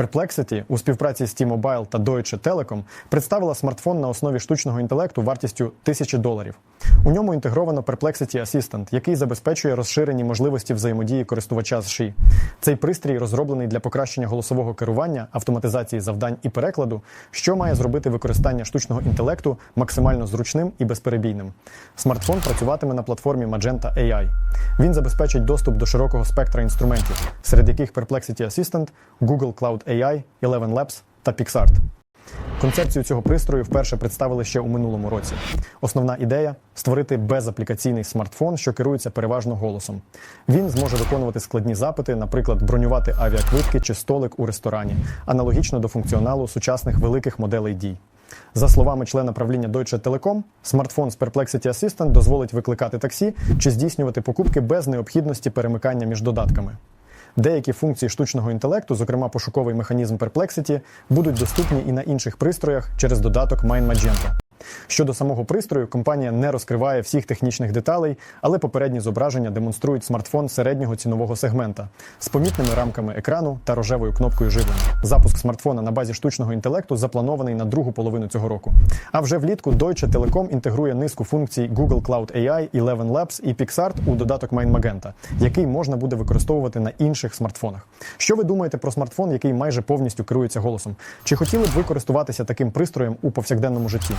Perplexity у співпраці з T-Mobile та Deutsche Telekom представила смартфон на основі штучного інтелекту вартістю 1000 доларів. У ньому інтегровано Perplexity Assistant, який забезпечує розширені можливості взаємодії користувача з ШИ. Цей пристрій розроблений для покращення голосового керування, автоматизації завдань і перекладу, що має зробити використання штучного інтелекту максимально зручним і безперебійним. Смартфон працюватиме на платформі Magenta AI. Він забезпечить доступ до широкого спектра інструментів, серед яких Perplexity Assistant, Google Cloud AI, Eleven Labs та PixArt. Концепцію цього пристрою вперше представили ще у минулому році. Основна ідея створити безаплікаційний смартфон, що керується переважно голосом. Він зможе виконувати складні запити, наприклад, бронювати авіаквитки чи столик у ресторані, аналогічно до функціоналу сучасних великих моделей дій. За словами члена правління Deutsche Telekom, смартфон з Perplexity Assistant дозволить викликати таксі чи здійснювати покупки без необхідності перемикання між додатками. Деякі функції штучного інтелекту, зокрема пошуковий механізм Perplexity, будуть доступні і на інших пристроях через додаток Mind Magento. Щодо самого пристрою, компанія не розкриває всіх технічних деталей, але попередні зображення демонструють смартфон середнього цінового сегмента з помітними рамками екрану та рожевою кнопкою живлення. Запуск смартфона на базі штучного інтелекту запланований на другу половину цього року. А вже влітку Deutsche Telekom інтегрує низку функцій Google Cloud AI, Eleven Labs і PixArt у додаток Mind Magenta, який можна буде використовувати на інших смартфонах. Що ви думаєте про смартфон, який майже повністю керується голосом? Чи хотіли б ви користуватися таким пристроєм у повсякденному житті?